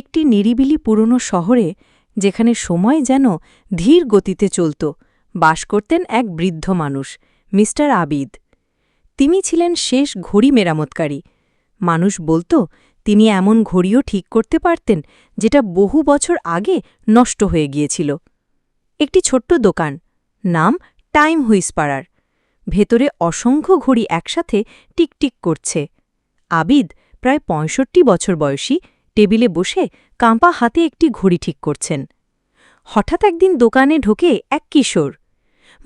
একটি নিরিবিলি পুরনো শহরে যেখানে সময় যেন ধীর গতিতে চলত, বাস করতেন এক বৃদ্ধ মানুষ, মিস্টার আবিদ। তিনি ছিলেন শেষ ঘড়ি মেরামতকারী। মানুষ বলতো, তিনি এমন ঘড়িও ঠিক করতে পারতেন যেটা বহু বছর আগে নষ্ট হয়ে গিয়েছিল। একটি ছোট্ট দোকান, নাম টাইম হুইসপাড়ার ভেতরে অসংখ্য ঘড়ি একসাথে টিকটিক করছে। আবিদ প্রায় পঁয়ষট্টি বছর বয়সী টেবিলে বসে কাঁপা হাতে একটি ঘড়ি ঠিক করছেন। হঠাৎ একদিন দোকানে ঢোকে এক কিশোর।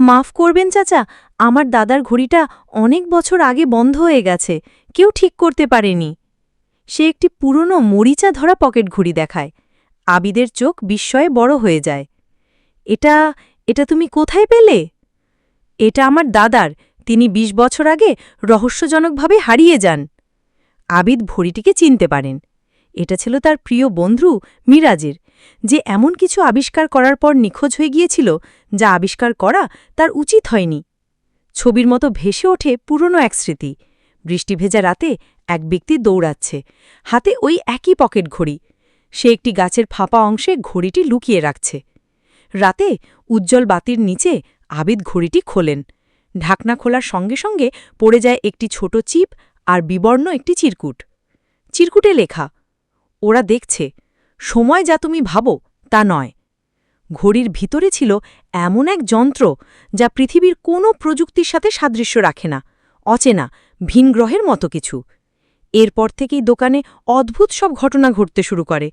মাফ করবেন চাচা, আমার দাদার ঘড়িটা অনেক বছর আগে বন্ধ হয়ে গেছে, কেউ ঠিক করতে পারেনি। সে একটি পুরনো মরিচা ধরা পকেট ঘড়ি দেখায়। আবিদের চোখ বিস্ময়ে বড় হয়ে যায়। এটা এটা তুমি কোথায় পেলে? এটা আমার দাদার, তিনি ২০ বছর আগে রহস্যজনকভাবে হারিয়ে যান। আবিদ ঘড়িটিকে চিনতে পারেন। এটা ছিল তার প্রিয় বন্ধু মিরাজের, যে এমন কিছু আবিষ্কার করার পর নিখোঁজ হয়ে গিয়েছিল, যা আবিষ্কার করা তার উচিত হয়নি। ছবির মতো ভেসে ওঠে পুরনো এক স্মৃতি। বৃষ্টি ভেজা রাতে এক ব্যক্তি দৌড়াচ্ছে, হাতে ওই একই পকেট ঘড়ি। সে একটি গাছের ফাঁপা অংশে ঘড়িটি লুকিয়ে রাখছে। রাতে উজ্জ্বল বাতির নিচে আবিদ ঘড়িটি খোলেন। ঢাকনা খোলার সঙ্গে সঙ্গে পড়ে যায় একটি ছোট চিপ আর বিবর্ণ একটি চিরকুট। চিরকুটে লেখা ওরা দেখছে, সময় যা তুমি ভাবো তা নয়। ঘড়ির ভিতরে ছিল এমন এক যন্ত্র যা পৃথিবীর কোনো প্রযুক্তির সাথে সাদৃশ্য রাখে না, অচেনা, ভিন গ্রহের মতো কিছু। এরপর থেকেই দোকানে অদ্ভুত সব ঘটনা ঘটতে শুরু করে।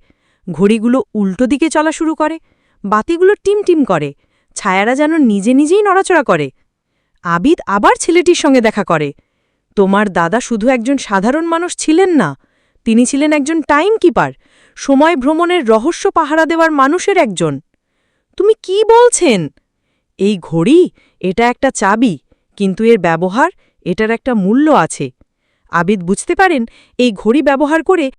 ঘড়িগুলো উল্টো দিকে চলা শুরু করে, বাতিগুলো টিমটিম করে, ছায়ারা যেন নিজে নিজেই নড়াচড়া করে। আবিদ আবার ছেলেটির সঙ্গে দেখা করে। তোমার দাদা শুধু একজন সাধারণ মানুষ ছিলেন না তিনি ছিলেন একজন টাইম কিপার সময় ভ্রমণের রহস্য পাহারা দেওয়ার মানুষের একজন। তুমি কি বলছেন? এই ঘড়ি, এটা একটা চাবি, কিন্তু এর ব্যবহার, এটার একটা মূল্য আছে। আবিদ, বুঝতে পারেন, এই ঘড়ি ব্যবহার করে